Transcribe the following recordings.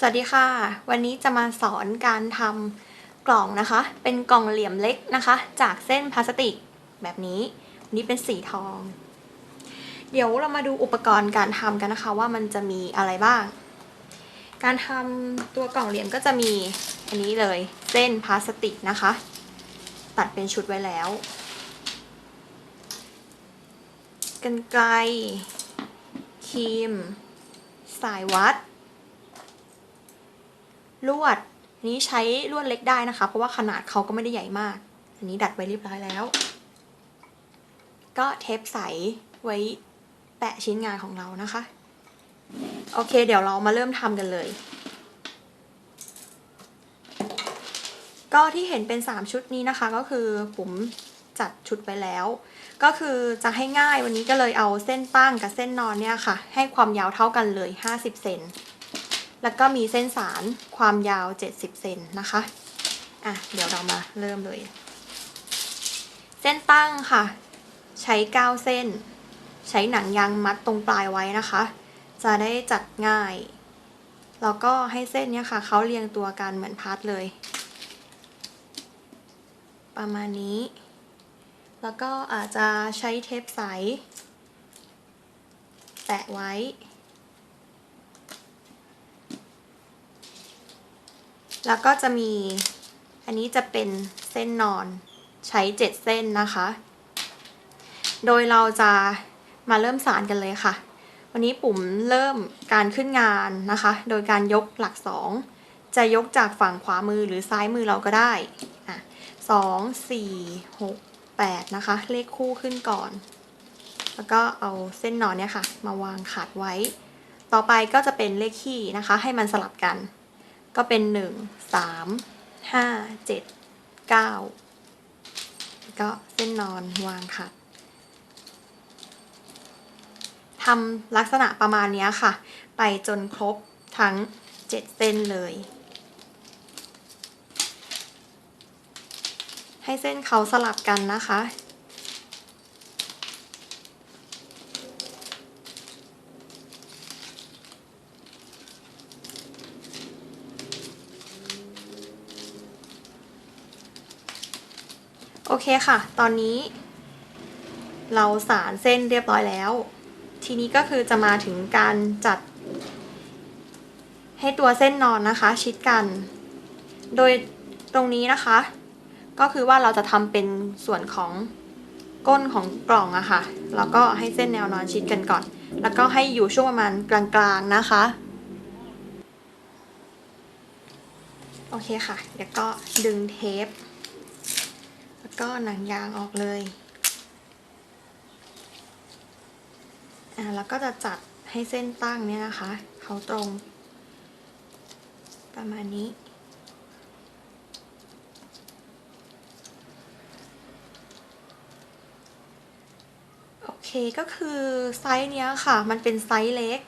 สวัสดีค่ะ วันนี้จะมาสอนการทำกล่องนะคะ เป็นกล่องเหลี่ยมเล็กนะคะ จากเส้นพลาสติกแบบนี้ นี้เป็นสีทอง เดี๋ยวเรามาดูอุปกรณ์การทำกันนะคะ ว่ามันจะมีอะไรบ้าง การทำตัวกล่องเหลี่ยมก็จะมีอันนี้เลยเส้นพลาสติกนะคะ ตัดเป็นชุดไว้แล้วกันไกลครีม สายวัด ลวดนี้ใช้ลวดเล็กได้นะคะ เพราะว่าขนาดเขาก็ไม่ได้ใหญ่มาก อันนี้ดัดไว้เรียบร้อยแล้ว ก็เทปใสไว้แปะชิ้นงานของเรานะคะ โอเค เดี๋ยวเรามาเริ่มทำกันเลย ก็ที่เห็นเป็น 3 ชุดนี้นะคะ ก็คือผมจัดชุดไว้แล้ว ก็คือจะให้ง่ายวันนี้ก็เลยเอาเส้นตั้งกับเส้นนอนเนี่ยค่ะ ให้ความยาวเท่ากันเลย 50 เซน แล้วก็มีเส้นสารความยาว 70 เซนนะคะ อะ เดี๋ยวเรามาเริ่มเลย เส้นตั้งค่ะ ใช้ 9 เส้น ใช้หนังยางมัดตรงปลายไว้นะคะ จะได้จัดง่าย แล้วก็ให้เส้นเนี้ยค่ะเขาเรียงตัวกันเหมือนพัดเลย ประมาณนี้ แล้วก็อาจจะใช้เทปใส แปะไว้ แล้วก็จะมี อันนี้จะเป็นเส้นนอนใช้7เส้นนะคะ โดยเราจะมาเริ่มสารกันเลยค่ะ วันนี้ปุ่มเริ่มการขึ้นงานนะคะ โดยการยกหลัก2จะยกจากฝั่งขวามือหรือซ้ายมือเราก็ได้อะสองสี่หกแปดนะคะ เลขคู่ขึ้นก่อน แล้วก็เอาเส้นนอนเนี่ยค่ะ มาวางขัดไว้ ต่อไปก็จะเป็นเลขคี่นะคะ ให้มันสลับกัน ก็เป็นหนึ่งสามห้าเจ็ดเก้าก็เส้นนอนวางค่ะทำลักษณะประมาณนี้ค่ะ ไปจนครบทั้งเจ็ดเส้นเลย ให้เส้นเขาสลับกันนะคะ เคค่ะ ตอนนี้ เราสารเส้นเรียบร้อยแล้ว ทีนี้ก็คือจะมาถึงการจัด ให้ตัวเส้นนอนนะคะ ชิดกัน โดยตรงนี้นะคะ ก็คือว่าเราจะทำเป็นส่วนของก้นของกล่องอะค่ะ แล้วก็ให้เส้นแนวนอนชิดกันก่อน แล้วก็ให้อยู่ช่วงประมาณกลางๆนะคะ โอเคค่ะ เดี๋ยวก็ดึงเทป ก็หนังยางออกเลยอ่าแล้วก็จะจัดให้เส้นตั้งเนี่ยนะคะ เขาตรง ประมาณนี้ โอเคก็คือไซส์เนี้ยค่ะ มันเป็นไซส์เล็ก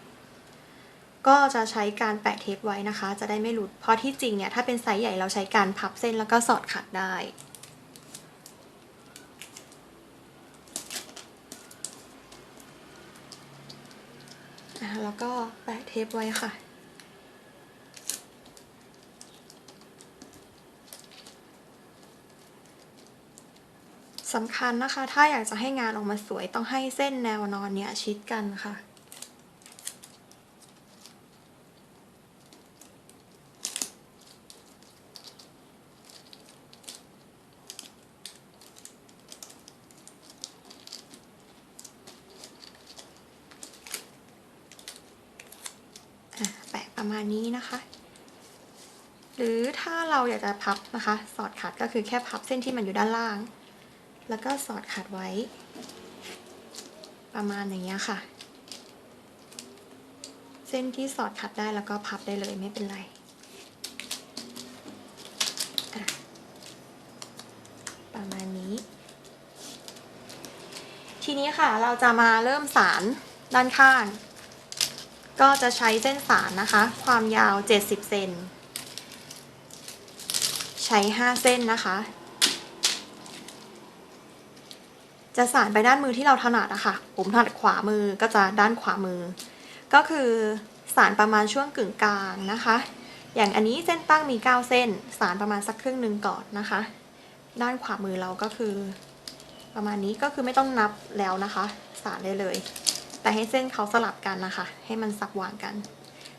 ก็จะใช้การแปะเทปไว้นะคะ จะได้ไม่หลุด เพราะที่จริงเนี่ยถ้าเป็นไซส์ใหญ่เราใช้การพับเส้นแล้วก็สอดขัดได้ะแล้วก็แปะเทปไว้ค่ะ สำคัญนะคะ ถ้าอยากจะให้งานออกมาสวยต้องให้เส้นแนวนอนเนี่ยชิดกันค่ะแปะประ มาณนี้นะคะ หรือถ้าเราอยากจะพับนะคะ สอดขัดก็คือแค่พับเส้นที่มันอยู่ด้านล่าง แล้วก็สอดขัดไว้ ประมาณอย่างเงี้ยค่ะ เส้นที่สอดขัดได้แล้วก็พับได้เลยไม่เป็นไรประมาณนี้ ทีนี้ค่ะเราจะมาเริ่มสารด้านข้าง ก็จะใช้เส้นสารนะคะ ความยาว 70 เซน ใช้ 5 เส้นนะคะ จะสารไปด้านมือที่เราถนัดอะค่ะผมถนัดขวามือก็จะด้านขวามือ ก็คือสารประมาณช่วงกึ่งกลางนะคะ อย่างอันนี้เส้นตั้งมี 9 เส้น สารประมาณสักครึ่งหนึ่งก่อนนะคะ ด้านขวามือเราก็คือ ประมาณนี้ก็คือไม่ต้องนับแล้วนะคะ สารได้เลย แต่ให้เส้นเขาสลับกันนะคะ ให้มันสับหว่างกัน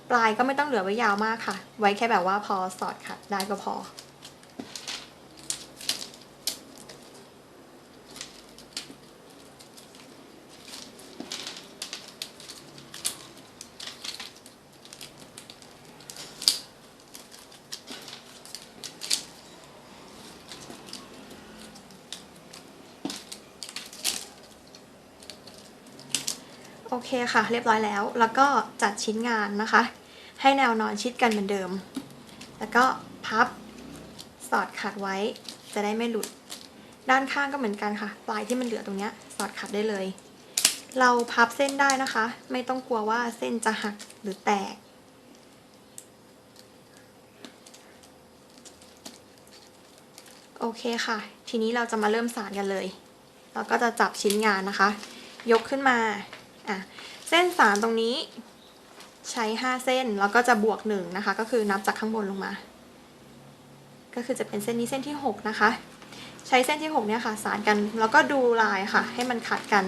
ปลายก็ไม่ต้องเหลือไว้ยาวมากค่ะ ไว้แค่แบบว่าพอสอดขัดได้ก็พอ เคค่ะ เรียบร้อยแล้ว แล้วก็จัดชิ้นงานนะคะ ให้แนวนอนชิดกันเหมือนเดิม แล้วก็พับสอดขัดไว้จะได้ไม่หลุด ด้านข้างก็เหมือนกันค่ะ ปลายที่มันเหลือตรงเนี้ยสอดขัดได้เลย เราพับเส้นได้นะคะ ไม่ต้องกลัวว่าเส้นจะหักหรือแตกโอเคค่ะ ทีนี้เราจะมาเริ่มสานกันเลย เราก็จะจับชิ้นงานนะคะ ยกขึ้นมา อะเส้นสารตรงนี้ใช้ 5 เส้นแล้วก็จะบวก1นะคะ ก็คือนับจากข้างบนลงมา ก็คือจะเป็นเส้นนี้เส้นที่ 6 นะคะ ใช้เส้นที่ 6 เนี่ยค่ะ สารกันแล้วก็ดูลายค่ะ ให้มันขัดกัน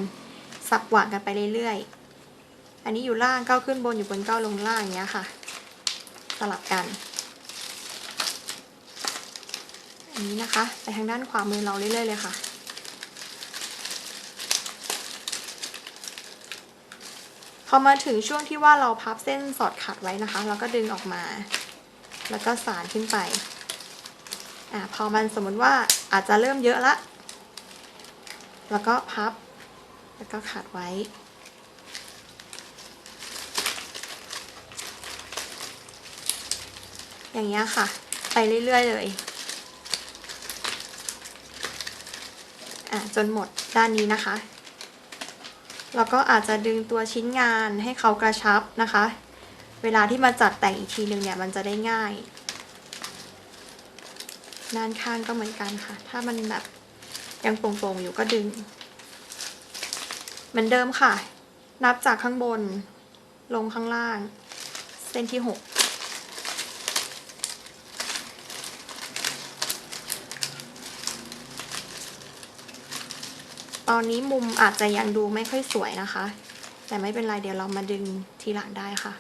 สับหว่างกันไปเรื่อยๆ อันนี้อยู่ล่างก้าวขึ้นบนอยู่บนก้าวลงล่างอย่างเงี้ยค่ะ สลับกัน อันนี้นะคะ ไปทางด้านขวามือเราเรื่อยๆเลยค่ะ พอมาถึงช่วงที่ว่าเราพับเส้นสอดขัดไว้นะคะ เราก็ดึงออกมา แล้วก็สานขึ้นไปอ่าพอมันสมมติว่าอาจจะเริ่มเยอะละ แล้วก็พับ แล้วก็ขัดไว้ อย่างเงี้ยค่ะ ไปเรื่อย ๆ เลยอะจนหมดด้านนี้นะคะ แล้วก็อาจจะดึงตัวชิ้นงานให้เขากระชับนะคะ เวลาที่มาจัดแต่งอีกทีหนึ่งเนี่ยมันจะได้ง่ายด้านข้างก็เหมือนกันค่ะ ถ้ามันแบบยังโปร่งๆอยู่ก็ดึง เหมือนเดิมค่ะ นับจากข้างบนลงข้างล่าง เส้นที่ 6 ตอนนี้มุมอาจจะยังดูไม่ค่อยสวยนะคะ แต่ไม่เป็นไรเดี๋ยวเรามาดึงทีหลังได้ค่ะ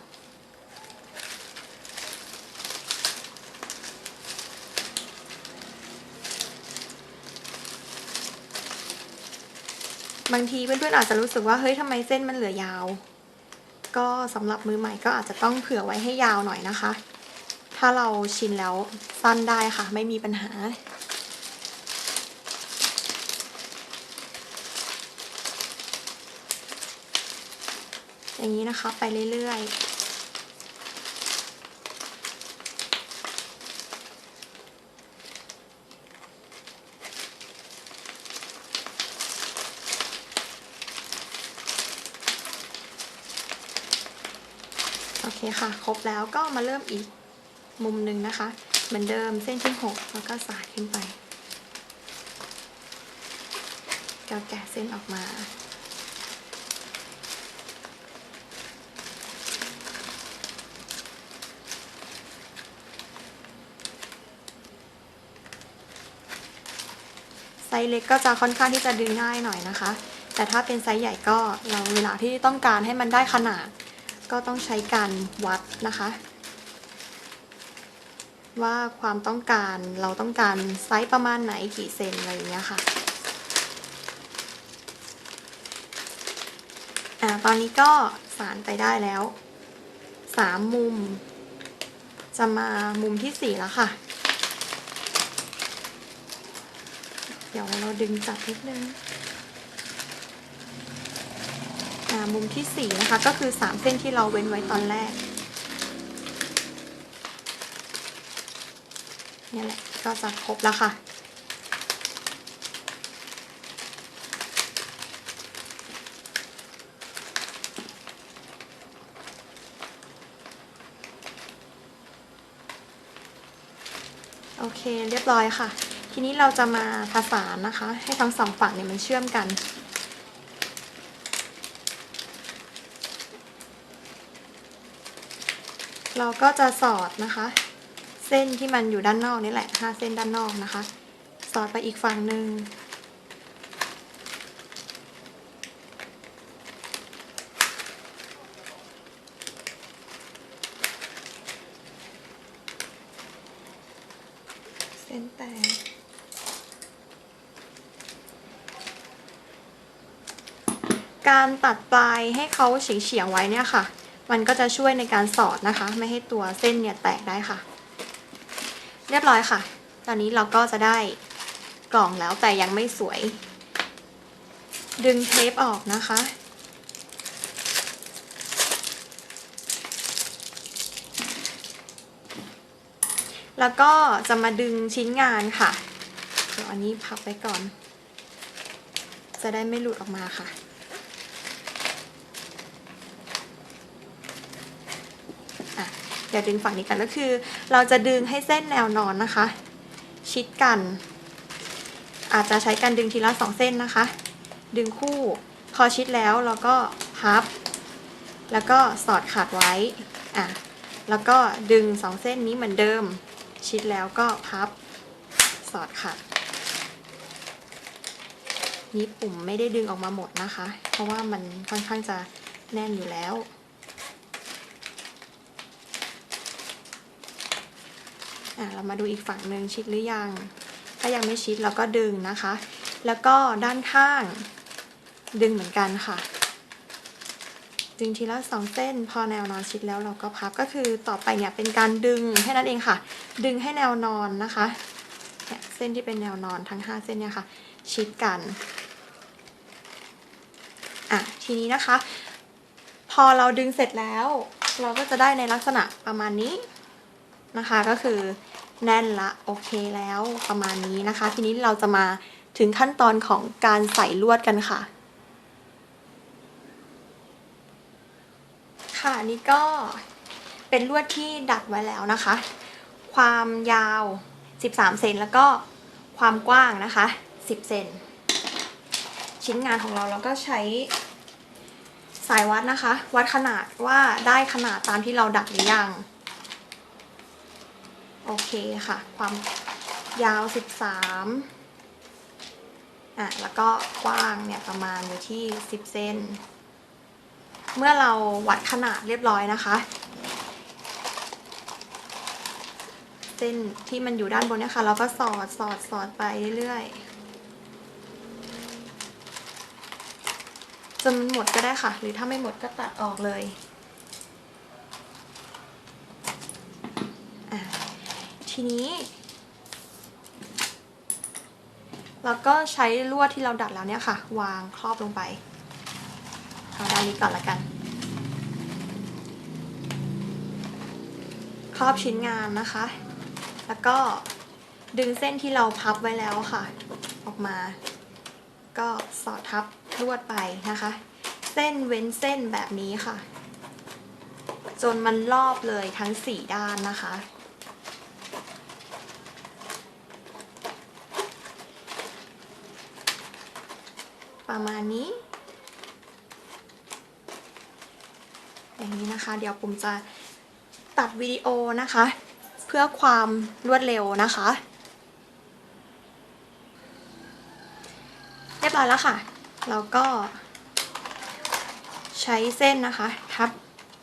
บางทีเพื่อนๆอาจจะรู้สึกว่าเฮ้ยทำไมเส้นมันเหลือยาว ก็สำหรับมือใหม่ก็อาจจะต้องเผื่อไว้ให้ยาวหน่อยนะคะ ถ้าเราชินแล้วสั้นได้ค่ะ ไม่มีปัญหา อย่างนี้นะคะไปเรื่อยๆ โอเคค่ะ ครบแล้วก็มาเริ่มอีกมุมหนึ่งนะคะ เหมือนเดิมเส้นที่ 6 แล้วก็สาดขึ้นไป ก็แกะเส้นออกมา ไซส์เล็กก็จะค่อนข้างที่จะดึงง่ายหน่อยนะคะ แต่ถ้าเป็นไซส์ใหญ่ก็เราเวลาที่ต้องการให้มันได้ขนาด ก็ต้องใช้การวัดนะคะ ว่าความต้องการเราต้องการไซส์ประมาณไหนกี่เซนอะไรอย่างเงี้ยค่ะอ่าตอนนี้ก็สารไปได้แล้วสามมุม จะมามุมที่สี่แล้วค่ะ เดี๋ยวเราดึงจับนิดนึงอ่ามุมที่สี่นะคะ ก็คือสามเส้นที่เราเว้นไว้ตอนแรกเนี่ยแหละก็จะครบแล้วค่ะ โอเคเรียบร้อยค่ะ ทีนี้เราจะมาผสานนะคะ ให้ทั้งสองฝั่งเนี่ยมันเชื่อมกัน เราก็จะสอดนะคะ เส้นที่มันอยู่ด้านนอกนี่แหละห้าเส้นด้านนอกนะคะ สอดไปอีกฝั่งหนึ่ง เส้นแตก การตัดปลายให้เขาเฉียงๆไว้เนี่ยค่ะ มันก็จะช่วยในการสอดนะคะ ไม่ให้ตัวเส้นเนี่ยแตกได้ค่ะ เรียบร้อยค่ะ ตอนนี้เราก็จะได้กล่องแล้วแต่ยังไม่สวย ดึงเทปออกนะคะ แล้วก็จะมาดึงชิ้นงานค่ะ เดี๋ยวอันนี้พับไว้ก่อน จะได้ไม่หลุดออกมาค่ะ อะ เดี๋ยวดึงฝั่งนี้กันก็คือ เราจะดึงให้เส้นแนวนอนนะคะ ชิดกัน อาจจะใช้การดึงทีละสองเส้นนะคะ ดึงคู่พอชิดแล้วเราก็พับ แล้วก็สอดขาดไว้อะแล้วก็ดึงสองเส้นนี้เหมือนเดิม ชิดแล้วก็พับสอดขัดนี้ปุ่มไม่ได้ดึงออกมาหมดนะคะ เพราะว่ามันค่อนข้างจะแน่นอยู่แล้ว อะเรามาดูอีกฝั่งหนึ่งชิดหรือยัง ถ้ายังไม่ชิดเราก็ดึงนะคะ แล้วก็ด้านข้าง ดึงเหมือนกันค่ะ ดึงทีละสองเส้น พอแนวนอนชิดแล้วเราก็พับก็คือต่อไปเนี่ยเป็นการดึงแค่นั้นเองค่ะ ดึงให้แนวนอนนะคะเนี่ยเส้นที่เป็นแนวนอนทั้ง 5 เส้นเนี่ยค่ะ ชิดกันอะทีนี้นะคะ พอเราดึงเสร็จแล้ว เราก็จะได้ในลักษณะประมาณนี้ นะคะก็คือแน่นละโอเคแล้วประมาณนี้นะคะ ทีนี้เราจะมาถึงขั้นตอนของการใส่ลวดกันค่ะ ค่ะนี่ก็เป็นลวดที่ดัดไว้แล้วนะคะ ความยาว 13 เซนแล้วก็ความกว้างนะคะ 10 เซนชิ้นงานของเราเราก็ใช้สายวัดนะคะ วัดขนาดว่าได้ขนาดตามที่เราดัดหรือยัง โอเคค่ะ ความยาว 13อะแล้วก็กว้างเนี่ยประมาณอยู่ที่ 10 เซนเมื่อเราวัดขนาดเรียบร้อยนะคะ เส้นที่มันอยู่ด้านบนเนี่ยค่ะเราก็สอดสอดสอดไปเรื่อยๆจนมันหมดก็ได้ค่ะ หรือถ้าไม่หมดก็ตัดออกเลยอะ ทีนี้ เราก็ใช้ลวดที่เราดัดแล้วเนี่ยค่ะ วางครอบลงไปเอาด้านนี้ก่อนละกัน ครอบชิ้นงานนะคะ แล้วก็ดึงเส้นที่เราพับไว้แล้วค่ะ ออกมา ก็สอดทับลวดไปนะคะ เส้นเว้นเส้นแบบนี้ค่ะ จนมันรอบเลยทั้งสี่ด้านนะคะ ประมาณนี้ อย่างนี้นะคะ เดี๋ยวผมจะตัดวิดีโอนะคะ เพื่อความรวดเร็วนะคะ เรียบร้อยแล้วค่ะ เราก็ใช้เส้นนะคะ ทับ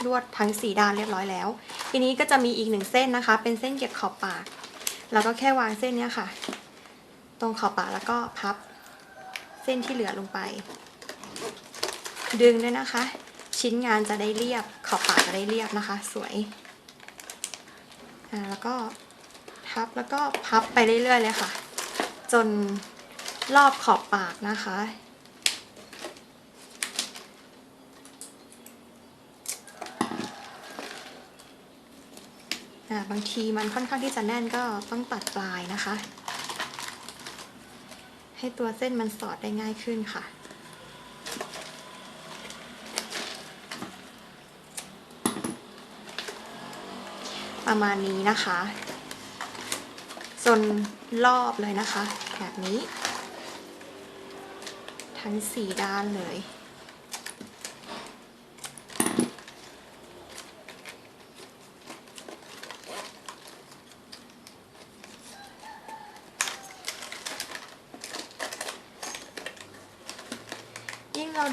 ลวดทั้งสีด้านเรียบร้อยแล้ว ทีนี้ก็จะมีอีกหนึ่งเส้นนะคะ เป็นเส้นเก็บขอบปากเราก็แค่วางเส้นเนี้ยค่ะ ตรงขอบปากแล้วก็พับ ส้นที่เหลือลงไป ดึงด้วยนะคะ ชิ้นงานจะได้เรียบ ขอบปากจะได้เรียบนะคะ สวยอ่าแล้วก็ทับแล้วก็พับไปเรื่อยๆเลยค่ะ จนรอบขอบปากนะคะอ่าบางทีมันค่อนข้างที่จะแน่นก็ต้องตัดปลายนะคะ ให้ตัวเส้นมันสอดได้ง่ายขึ้นค่ะ ประมาณนี้นะคะจนรอบเลยนะคะ แบบนี้ ทั้งสี่ด้านเลย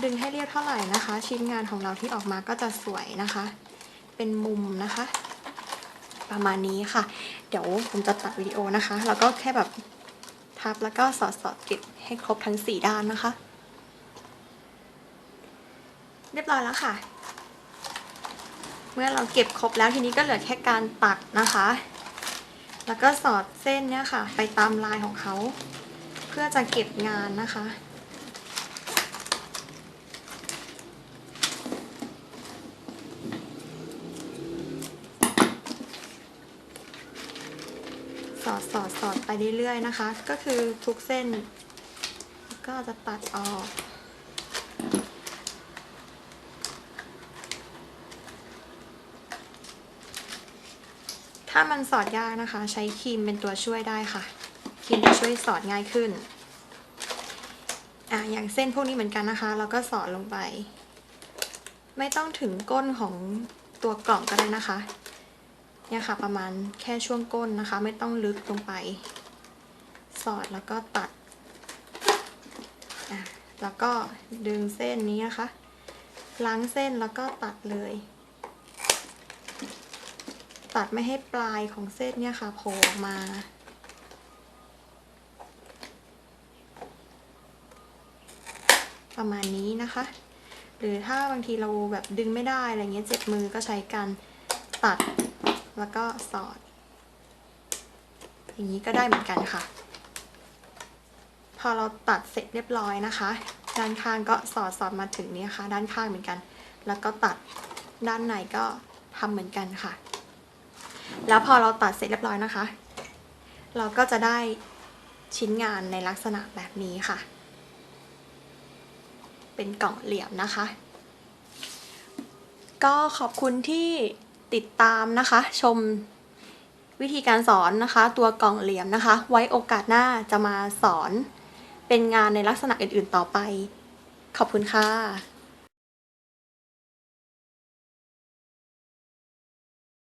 ดึงให้เรียบเท่าไหร่นะคะ ชิ้นงานของเราที่ออกมาก็จะสวยนะคะ เป็นมุมนะคะ ประมาณนี้ค่ะ เดี๋ยวผมจะตัดวิดีโอนะคะ แล้วก็แค่แบบทับแล้วก็สอดสอดเก็บให้ครบทั้งสี่ด้านนะคะ เรียบร้อยแล้วค่ะ เมื่อเราเก็บครบแล้วทีนี้ก็เหลือแค่การตัดนะคะ แล้วก็สอดเส้นเนี่ยค่ะ ไปตามลายของเขา เพื่อจะเก็บงานนะคะ ส อดสอดไปเรื่อยๆนะคะ ก็คือทุกเส้น ก็จะตัดออกถ้ามันสอดยากนะคะ ใช้ครีมเป็นตัวช่วยได้ค่ะครีมจะช่วยสอดง่ายขึ้นอะอย่างเส้นพวกนี้เหมือนกันนะคะ เราก็สอดลงไป ไม่ต้องถึงก้นของตัวกล่องก็ได้นะคะ เนี่ยค่ะประมาณแค่ช่วงก้นนะคะ ไม่ต้องลึกลงไป สอดแล้วก็ตัดแล้วก็ดึงเส้นนี้นะคะล้างเส้นแล้วก็ตัดเลย ตัดไม่ให้ปลายของเส้นเนี่ยค่ะโผล่ออกมา ประมาณนี้นะคะ หรือถ้าบางทีเราแบบดึงไม่ได้อะไรเงี้ยเจ็บมือก็ใช้การตัด แล้วก็สอด อย่างนี้ก็ได้เหมือนกันค่ะ พอเราตัดเสร็จเรียบร้อยนะคะ ด้านข้างก็สอดสอดมาถึงนี้ค่ะ ด้านข้างเหมือนกัน แล้วก็ตัดด้านในก็ทำเหมือนกันค่ะ แล้วพอเราตัดเสร็จเรียบร้อยนะคะ เราก็จะได้ชิ้นงานในลักษณะแบบนี้ค่ะ เป็นกล่องเหลี่ยมนะคะ ก็ขอบคุณที่ ติดตามนะคะ ชมวิธีการสอนนะคะ ตัวกล่องเหลี่ยมนะคะ ไว้โอกาสหน้าจะมาสอนเป็นงานในลักษณะอื่นๆต่อไป ขอบคุณค่ะ